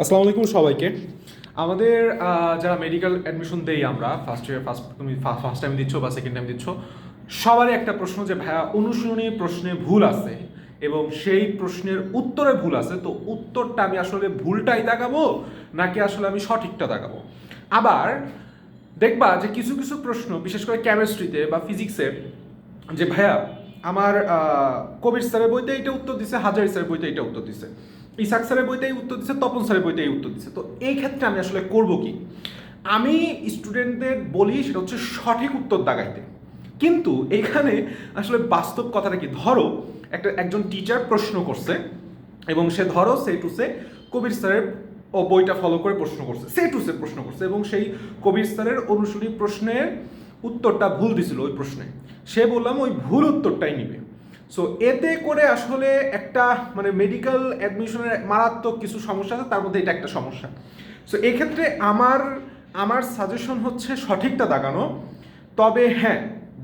আসসালামু আলাইকুম সবাইকে। আমাদের যারা মেডিকেল অ্যাডমিশন দেই আমরা ফার্স্ট ইয়ার ফার্স্ট তুমি ফার্স্ট টাইম দিচ্ছ বা সেকেন্ড টাইম দিচ্ছ, সবারই একটা প্রশ্ন যে, ভাইয়া, অনুশীলনী প্রশ্নে ভুল আছে এবং সেই প্রশ্নের উত্তরে ভুল আছে, তো উত্তরটা আমি আসলে ভুলটাই দেখাবো নাকি আসলে আমি সঠিকটা দেখাবো? আবার দেখবা যে, কিছু কিছু প্রশ্ন, বিশেষ করে কেমিস্ট্রিতে বা ফিজিক্সে যে, ভাইয়া, আমার কবির স্যারের বইতে এইটা উত্তর দিছে, হাজারি স্যারের বইতে এইটা উত্তর দিছে। ইসাক স্যারের বইটাই উত্তর দিছে, তপন স্যারের বইটাই উত্তর দিছে। তো এই ক্ষেত্রে আমি আসলে করব কি? আমি স্টুডেন্টদের বলি, সেটা হচ্ছে সঠিক উত্তর দাগাইতে। কিন্তু এখানে আসলে বাস্তব কথাটা কি? ধরো, একটা, একজন টিচার প্রশ্ন করছে, এবং সে ধরো সে টু সে কবির স্যারের ও বইটা ফলো করে প্রশ্ন করছে। সে টু সে প্রশ্ন করছে, এবং সেই কবির স্যারের অনুশীলনী প্রশ্নের উত্তরটা ভুল দিছিল ওই প্রশ্নে। সে বললাম, ওই ভুল উত্তরটাই নিবে। সো এতে করে আসলে একটা মানে মেডিকেল অ্যাডমিশনের মারাত্মক কিছু সমস্যা আছে, তার মধ্যে এটা একটা সমস্যা। সো এক্ষেত্রে আমার আমার সাজেশন হচ্ছে সঠিকটা দাগানো। তবে হ্যাঁ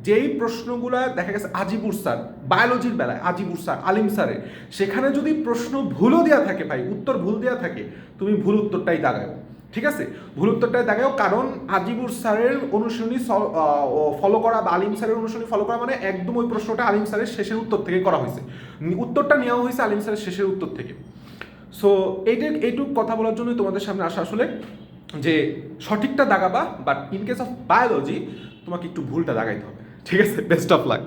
যেই প্রশ্নগুলো দেখা গেছে আজিবুর স্যার বায়োলজির বেলায়, আজিবুর স্যার, আলিম স্যারের সেখানে যদি প্রশ্ন ভুলও দেওয়া থাকে ভাই, উত্তর ভুল দেওয়া থাকে, তুমি ভুল উত্তরটাই দাগাও ঠিক আছে? ভুল উত্তরটাই দাগাও কারণ আজিবুর স্যারের অনুশীলনী ফলো করা বা আলিম স্যারের অনুশীলনী ফলো করা মানে একদম ওই প্রশ্নটা আলিম স্যারের শেষের উত্তর থেকে করা হয়েছে। উত্তরটা নেওয়া হয়েছে আলিম স্যারের শেষের উত্তর থেকে। সো এইটা, এইটুকু কথা বলার জন্যই তোমাদের সামনে আসা আসলে যে সঠিকটা দাগাবা but in case of biology তোমাকে একটু ভুলটা দাগাইতে হবে। ঠিক আছে? Best of luck